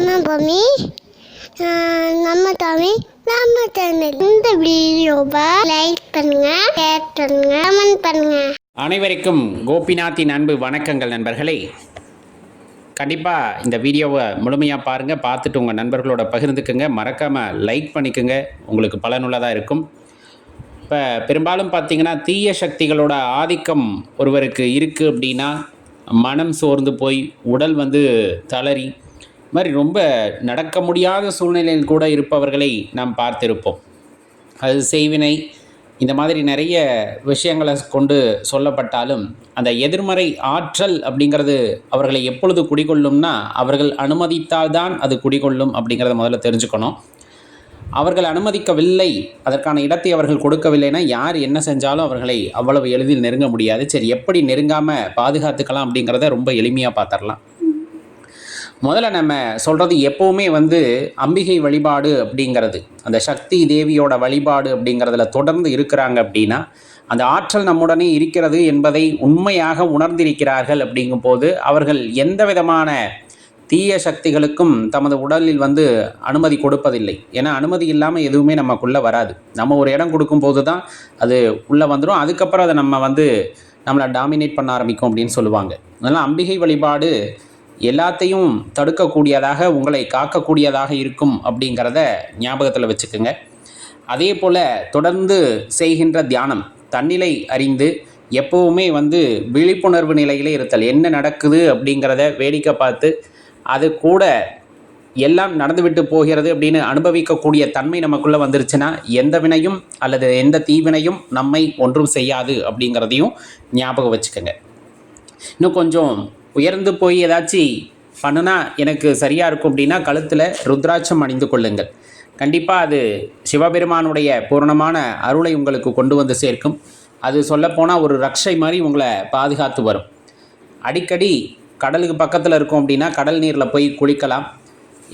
நம்ம பூமி நம்ம தமிழ் நம்ம சேனல் இந்த வீடியோவை லைக் பண்ணுங்க ஷேர் பண்ணுங்க கமெண்ட் பண்ணுங்க. அனைவருக்கும் கோபிநாத்தின் அன்பு வணக்கங்கள் நண்பர்களே. கண்டிப்பாக இந்த வீடியோவை முழுமையாக பாருங்கள் பார்த்துட்டு உங்கள் நண்பர்களோட பகிர்ந்துக்குங்க. மறக்காமல் லைக் பண்ணிக்கோங்க உங்களுக்கு பலனுள்ளதாக இருக்கும். இப்போ பெரும்பாலும் பார்த்தீங்கன்னா தீய சக்திகளோட ஆதிக்கம் ஒருவருக்கு இருக்குது அப்படின்னா மனம் சோர்ந்து போய் உடல் வந்து தளறி மாதிரி ரொம்ப நடக்க முடியாத சூழ்நிலையில் கூட இருப்பவர்களை நாம் பார்த்திருப்போம். அது செய்வினை இந்த மாதிரி நிறைய விஷயங்களை கொண்டு சொல்லப்பட்டாலும் அந்த எதிர்மறை ஆற்றல் அப்படிங்கிறது அவர்களை எப்பொழுது குடிகொள்ளும்னா அவர்கள் அனுமதித்தால்தான் அது குடிகொள்ளும் அப்படிங்கிறத முதல்ல தெரிஞ்சுக்கணும். அவர்கள் அனுமதிக்கவில்லை அதற்கான இடத்தை அவர்கள் கொடுக்கவில்லைன்னா யார் என்ன செஞ்சாலும் அவர்களை அவ்வளவு எளிதில் நெருங்க முடியாது. சரி எப்படி நெருங்காமல் பாதுகாத்துக்கலாம் அப்படிங்கிறத ரொம்ப எளிமையாக பார்த்துடலாம். முதல்ல நம்ம சொல்கிறது எப்போவுமே வந்து அம்பிகை வழிபாடு அப்படிங்கிறது. அந்த சக்தி தேவியோட வழிபாடு அப்படிங்கிறதுல தொடர்ந்து இருக்கிறாங்க அப்படின்னா அந்த ஆற்றல் நம்முடனே இருக்கிறது என்பதை உண்மையாக உணர்ந்திருக்கிறார்கள் அப்படிங்கும்போது அவர்கள் எந்த விதமான தீய சக்திகளுக்கும் தமது உடலில் வந்து அனுமதி கொடுப்பதில்லை. ஏன்னா அனுமதி இல்லாமல் எதுவுமே நமக்குள்ளே வராது. நம்ம ஒரு இடம் கொடுக்கும்போது தான் அது உள்ளே வந்துடும் அதுக்கப்புறம் அதை நம்ம வந்து நம்மளை டாமினேட் பண்ண ஆரம்பிக்கும் அப்படின்னு சொல்லுவாங்க. அதனால் அம்பிகை வழிபாடு எல்லாத்தையும் தடுக்கக்கூடியதாக உங்களை காக்கக்கூடியதாக இருக்கும் அப்படிங்கிறத ஞாபகத்தில் வச்சுக்கோங்க. அதே போல் தொடர்ந்து செய்கின்ற தியானம் தன்னிலை அறிந்து எப்போவுமே வந்து விழிப்புணர்வு நிலையிலே இருத்தல். என்ன நடக்குது அப்படிங்கிறத வேடிக்கை பார்த்து அது கூட எல்லாம் நடந்துவிட்டு போகிறது அப்படின்னு அனுபவிக்கக்கூடிய தன்மை நமக்குள்ளே வந்துருச்சுன்னா எந்த வினையும் அல்லது எந்த தீவினையும் நம்மை ஒன்றும் செய்யாது அப்படிங்கிறதையும் ஞாபகம் வச்சுக்கோங்க. இன்னும் கொஞ்சம் உயர்ந்து போய் ஏதாச்சும் பண்ணுனா எனக்கு சரியாக இருக்கும் அப்படின்னா கழுத்தில் ருத்ராட்சம் அணிந்து கொள்ளுங்கள். கண்டிப்பாக அது சிவபெருமானுடைய பூரணமான அருளை உங்களுக்கு கொண்டு வந்து சேர்க்கும். அது சொல்லப்போனால் ஒரு ரக்ஷை மாதிரி உங்களை பாதுகாத்து வரும். அடிக்கடி கடலுக்கு பக்கத்தில் இருக்கும் அப்படின்னா கடல் நீரில் போய் குளிக்கலாம்.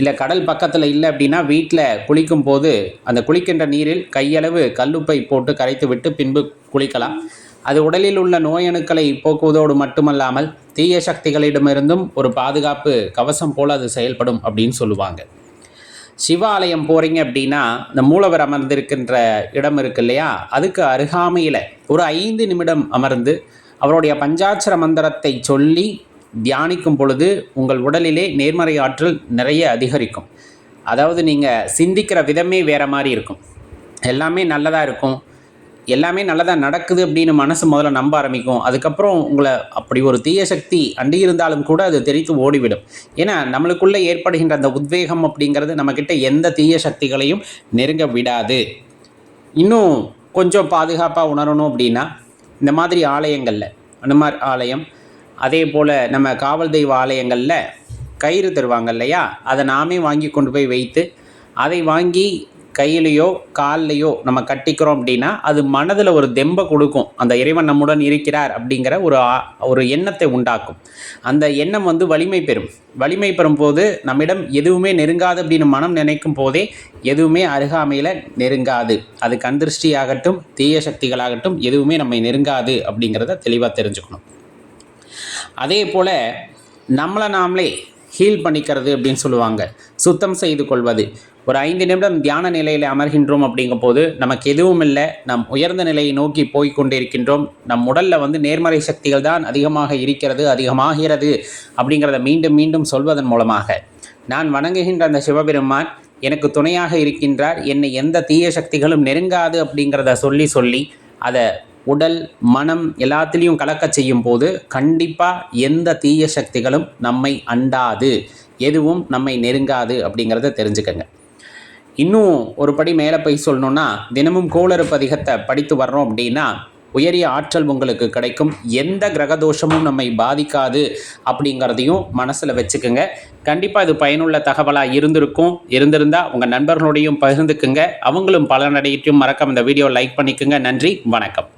இல்லை கடல் பக்கத்தில் இல்லை அப்படின்னா வீட்டில் குளிக்கும் போது அந்த குளிக்கின்ற நீரில் கையளவு கல்லுப்பை போட்டு கரைத்து விட்டு பின்பு குளிக்கலாம். அது உடலில் உள்ள நோயணுக்களை போக்குவதோடு மட்டுமல்லாமல் தீய சக்திகளிடமிருந்தும் ஒரு பாதுகாப்பு கவசம் போல் அது செயல்படும் அப்படின்னு சொல்லுவாங்க. சிவாலயம் போகிறீங்க அப்படின்னா இந்த மூலவர் அமர்ந்திருக்கின்ற இடம் இருக்கு இல்லையா? அதுக்கு அருகாமையில் ஒரு ஐந்து நிமிடம் அமர்ந்து அவருடைய பஞ்சாட்சர மந்திரத்தை சொல்லி தியானிக்கும் பொழுது உங்கள் உடலிலே நேர்மறை ஆற்றல் நிறைய அதிகரிக்கும். அதாவது நீங்கள் சிந்திக்கிற விதமே வேறு மாதிரி இருக்கும். எல்லாமே நல்லதாக இருக்கும். எல்லாமே நல்லதாக நடக்குது அப்படின்னு மனசு முதல்ல நம்ப ஆரம்பிக்கும். அதுக்கப்புறம் உங்களை அப்படி ஒரு தீய சக்தி அண்டி இருந்தாலும் கூட அது தெரித்து ஓடிவிடும். ஏன்னா நம்மளுக்குள்ளே ஏற்படுகின்ற அந்த உத்வேகம் அப்படிங்கிறது நம்மக்கிட்ட எந்த தீய சக்திகளையும் நெருங்க விடாது. இன்னும் கொஞ்சம் பாதுகாப்பாக உணரணும் அப்படின்னா இந்த மாதிரி ஆலயங்களில் அனுமார் ஆலயம் அதே போல் நம்ம காவல் தெய்வ ஆலயங்களில் கயிறு தருவாங்க இல்லையா? அதை நாமே வாங்கி கொண்டு போய் வைத்து அதை வாங்கி கையிலையோ கால்லையோ நம்ம கட்டிக்கிறோம் அப்படின்னா அது மனதில் ஒரு தெம்பை கொடுக்கும். அந்த இறைவன் நம்முடன் இருக்கிறார் அப்படிங்கிற ஒரு ஆ- ஒரு எண்ணத்தை உண்டாக்கும். அந்த எண்ணம் வந்து வலிமை பெறும். வலிமை பெறும் போது நம்மிடம் எதுவுமே நெருங்காது அப்படின்னு மனம் நினைக்கும் போதே எதுவுமே அருகாமையில் நெருங்காது. அது கண் திருஷ்டியாகட்டும் தீய சக்திகளாகட்டும் எதுவுமே நம்மை நெருங்காது அப்படிங்கிறத தெளிவாக தெரிஞ்சுக்கணும். அதே போல் நம்மளை நாமளே ஹீல் பண்ணிக்கிறது அப்படின்னு சொல்லுவாங்க. சுத்தம் செய்து கொள்வது. ஒரு ஐந்து நிமிடம் தியான நிலையில் அமர்கின்றோம் அப்படிங்கும் போது நமக்கு எதுவும் இல்லை. நம் உயர்ந்த நிலையை நோக்கி போய் கொண்டிருக்கின்றோம். நம் உடலில் வந்து நேர்மறை சக்திகள் தான் அதிகமாக இருக்கிறது அதிகமாகிறது அப்படிங்கிறத மீண்டும் மீண்டும் சொல்வதன் மூலமாக. நான் வணங்குகின்ற அந்த சிவபெருமான் எனக்கு துணையாக இருக்கின்றார். என்னை எந்த தீய சக்திகளும் நெருங்காது அப்படிங்கிறத சொல்லி சொல்லி அதை உடல் மனம் எல்லாத்துலேயும் கலக்க செய்யும் போது கண்டிப்பாக எந்த தீய சக்திகளும் நம்மை அண்டாது. எதுவும் நம்மை நெருங்காது அப்படிங்கிறத தெரிஞ்சுக்கங்க. இன்னும் ஒரு படி மேலே போய் சொல்லணும்னா தினமும் கோளறு பதிகத்தை படித்து வர்றோம் அப்படின்னா உயரிய ஆற்றல் உங்களுக்கு கிடைக்கும். எந்த கிரகதோஷமும் நம்மை பாதிக்காது அப்படிங்கிறதையும் மனசில் வச்சுக்கோங்க. கண்டிப்பாக இது பயனுள்ள தகவலாக இருந்திருக்கும். இருந்திருந்தால் உங்கள் நண்பர்களோடையும் பகிர்ந்துக்குங்க. அவங்களும் பலனடையிட்டும். மறக்காம இந்த வீடியோ லைக் பண்ணிக்கோங்க. நன்றி. வணக்கம்.